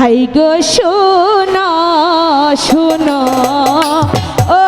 High গো শোনা শোনা। ও